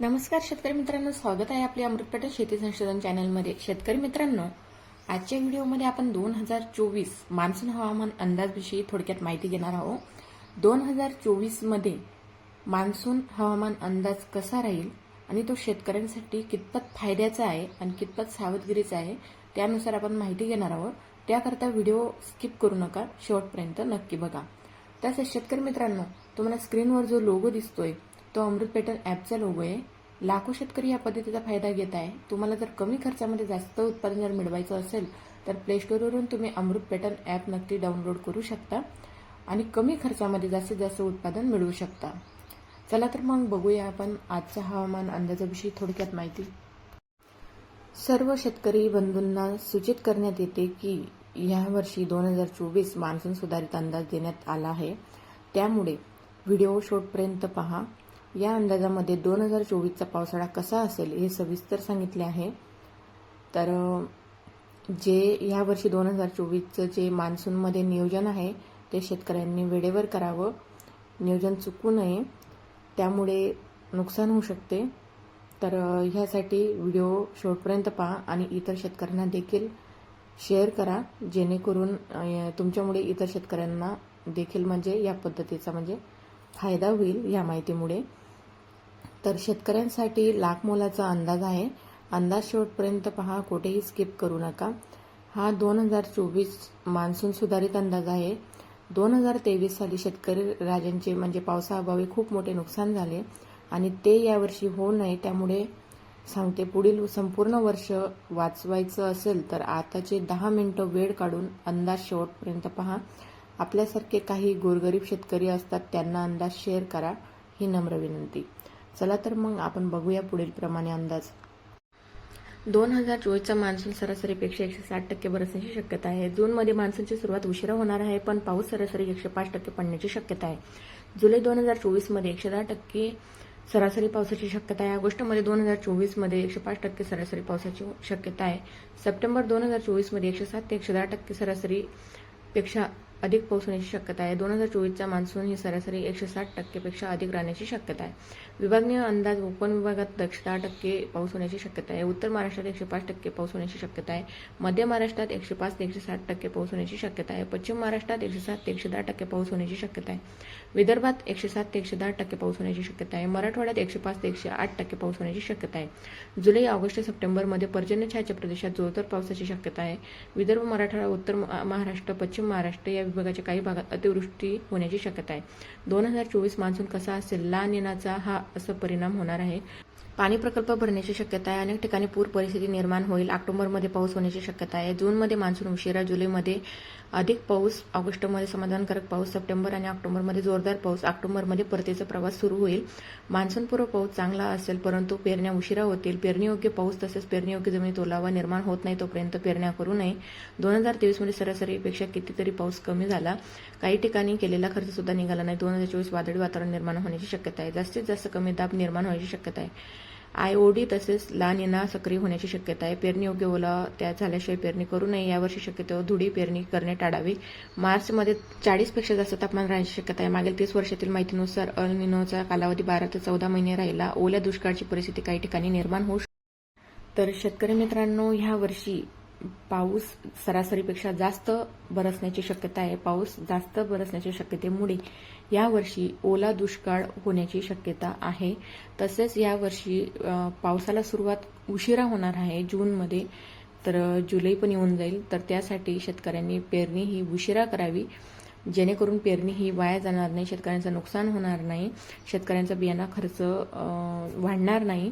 नमस्कार शेतकरी मित्रांनो स्वागत आहे आपल्या अमृतपेठ शेती संशोधन चॅनलमध्ये. शेतकरी मित्रांनो आजच्या व्हिडिओमध्ये आपण दोन हजार चोवीस मान्सून हवामान अंदाजविषयी थोडक्यात माहिती घेणार आहोत. दोन हजार चोवीसमध्ये मान्सून हवामान अंदाज कसा राहील आणि तो शेतकऱ्यांसाठी कितपत फायद्याचा आहे आणि कितपत सावधगिरीचा आहे त्यानुसार आपण माहिती घेणार आहोत. त्याकरता व्हिडिओ स्किप करू नका शेवटपर्यंत नक्की बघा. तसेच शेतकरी मित्रांनो तुम्हाला स्क्रीनवर जो लोगो दिसतोय तो अमृत पॅटर्न ॲपचा लोगो आहे. लाखो शेतकरी या पद्धतीचा फायदा घेत आहे. तुम्हाला जर कमी खर्चामध्ये जास्त उत्पादन जर मिळवायचं असेल तर प्लेश्टोअरवरून तुम्ही अमृत पॅटर्न ॲप नक्की डाउनलोड करू शकता आणि कमी खर्चामध्ये जास्तीत जास्त उत्पादन मिळवू शकता. चला तर मग बघूया आपण आजच्या हवामान अंदाजाविषयी थोडक्यात माहिती. सर्व शेतकरी बंधूंना सूचित करण्यात येते की यावर्षी दोन हजार चोवीस मान्सून सुधारित अंदाज देण्यात आला आहे. त्यामुळे व्हिडिओ शॉर्टपर्यंत पहा. या अंदाजामध्ये दोन हजार चोवीसचा पावसाळा कसा असेल हे सविस्तर सांगितले आहे. तर जे यावर्षी दोन हजार चोवीसचं जे मान्सूनमध्ये नियोजन आहे ते शेतकऱ्यांनी वेळेवर करावं. नियोजन चुकू नये त्यामुळे नुकसान होऊ शकते. तर ह्यासाठी व्हिडिओ शेवटपर्यंत पहा आणि इतर शेतकऱ्यांना देखील शेअर करा जेणेकरून तुमच्यामुळे इतर शेतकऱ्यांना देखील म्हणजे या पद्धतीचा म्हणजे फायदा होईल या माहितीमुळे. तर शेतकऱ्यांसाठी लाख मोलाचा अंदाज आहे. अंदाज शेवटपर्यंत पहा कुठेही स्किप करू नका. हा दोन हजार चोवीस मान्सून सुधारित अंदाज आहे. दोन हजार तेवीस साली शेतकरी राजांचे म्हणजे पावसाअभावी खूप मोठे नुकसान झाले आणि ते यावर्षी होऊ नये त्यामुळे सांगते पुढील संपूर्ण वर्ष वाचवायचं असेल तर आताचे दहा मिनिटं वेळ काढून अंदाज शेवटपर्यंत पहा. आपल्यासारखे काही गोरगरीब शेतकरी असतात त्यांना अंदाज शेअर करा ही नम्र विनंती. चला तर मग आपण बघूया पुढील प्रमाणे अंदाज. दोन हजार चोवीसचा मान्सून सरासरीपेक्षा एकशे साठ टक्के बरसण्याची शक्यता आहे. जूनमध्ये मान्सूनची सुरुवात उशिरा होणार आहे पण पाऊस सरासरी एकशे पाच टक्के पडण्याची शक्यता आहे. जुलै दोन हजार चोवीसमध्ये एकशे दहा टक्के सरासरी पावसाची शक्यता आहे. ऑगस्टमध्ये दोन हजार चोवीसमध्ये एकशे पाच टक्के सरासरी पावसाची शक्यता आहे. सप्टेंबर दोन हजार चोवीसमध्ये एकशे सात ते एकशे दहा टक्के सरासरीपेक्षा अधिक पाऊस होण्याची शक्यता आहे. दोन हजार चोवीसचा मान्सून ही सरासरी एकशे साठ टक्केपेक्षा अधिक राहण्याची शक्यता आहे. विभागनीय अंदाज कोकण विभागात दक्ष दहा टक्के पाऊस होण्याची शक्यता आहे. उत्तर महाराष्ट्रात एकशे पाच टक्के पाऊस होण्याची शक्यता आहे. मध्य महाराष्ट्रात एकशे पाच ते एकशे साठ टक्के पाऊस होण्याची शक्यता आहे. पश्चिम महाराष्ट्रात एकशे सात ते एकशे दहा टक्के पाऊस होण्याची शक्यता आहे. विदर्भात एकशे सात ते एकशे दहा टक्के पाऊस होण्याची शक्यता आहे. मराठवाड्यात एकशे पाच ते एकशे आठ टक्के पाऊस होण्याची शक्यता आहे. जुलै ऑगस्ट सप्टेंबरमध्ये पर्जन्यछायाच्या प्रदेशात जोरदार पावसाची शक्यता आहे. विदर्भ मराठवाडा उत्तर महाराष्ट्र पश्चिम महाराष्ट्र या विभागाच्या काही भागात अतिवृष्टी होण्याची शक्यता आहे. दोन हजार चोवीस मान्सून कसा असेल ला निनाचा हा असा परिणाम होणार आहे. पाणी प्रकल्प भरण्याची शक्यता आहे. अनेक ठिकाणी पूर परिस्थिती निर्माण होईल. ऑक्टोबरमध्ये पाऊस होण्याची शक्यता आहे. जूनमध्ये मान्सून उशिरा जुलैमध्ये अधिक पाऊस ऑगस्टमध्ये समाधानकारक पाऊस सप्टेंबर आणि ऑक्टोबरमध्ये जोरदार पाऊस ऑक्टोबरमध्ये परतीचा प्रवास सुरू होईल. मान्सूनपूर्व पाऊस चांगला असेल परंतु पेरण्या उशिरा होतील. पेरणीयोग्य पाऊस तसेच पेरणीयोग्य जमिनीत ओलावा निर्माण होत नाही तोपर्यंत पेरण्या करू नये. दोन हजार तेवीसमध्ये सरासरीपेक्षा कितीतरी पाऊस कमी झाला. काही ठिकाणी केलेला खर्च सुद्धा निघाला नाही. दोन हजार चोवीस वादळी वातावरण निर्माण होण्याची शक्यता आहे. जास्तीत जास्त कमी दाब निर्माण होण्याची शक्यता आहे. आयओडी तसेच लानिना सक्रिय होण्याची शक्यता आहे. पेरणी योग्य ओला त्या झाल्याशिवाय पेरणी करू नये. यावर्षी शक्यतो धुडी पेरणी करणे टाळावी. मार्चमध्ये चाळीसपेक्षा जास्त तापमान राहण्याची शक्यता आहे. मागील तीस वर्षातील माहितीनुसार अनिनोचा कालावधी बारा ते चौदा महिने राहिला. ओल्या दुष्काळाची परिस्थिती काही ठिकाणी निर्माण होऊ तर शेतकरी मित्रांनो ह्या वर्षी पाऊस सरासरीपेक्षा जास्त बरसण्याची शक्यता आहे. पाऊस जास्त बरसण्याच्या शक्यतेमुळे यावर्षी ओला दुष्काळ होण्याची शक्यता आहे. तसेच यावर्षी पावसाला सुरुवात उशिरा होणार आहे जूनमध्ये तर जुलै पण येऊन जाईल. तर त्यासाठी शेतकऱ्यांनी पेरणी ही उशिरा करावी. जेणेकरून पेरणी ही वाया जाणार नाही. शेतकऱ्यांचं नुकसान होणार नाही. शेतकऱ्यांचा बियाणा खर्च वाढणार नाही.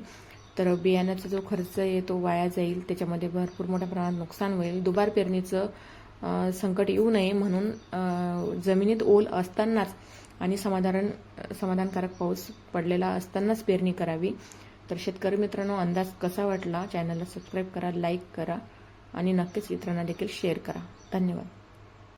तर बियाण्याचा जो खर्च आहे तो वाया जाईल त्याच्यामध्ये भरपूर मोठ्या प्रमाणात नुकसान होईल. दुबार पेरणीचं संकट येऊ नये म्हणून जमिनीत ओल असतानाच आणि समाधान समाधानकारक पाऊस पडलेला असतानाच पेरणी करावी. तर शेतकरी मित्रांनो अंदाज कसा वाटला? चॅनलला सबस्क्राईब करा लाईक करा आणि नक्कीच इतरांना देखील शेअर करा. धन्यवाद.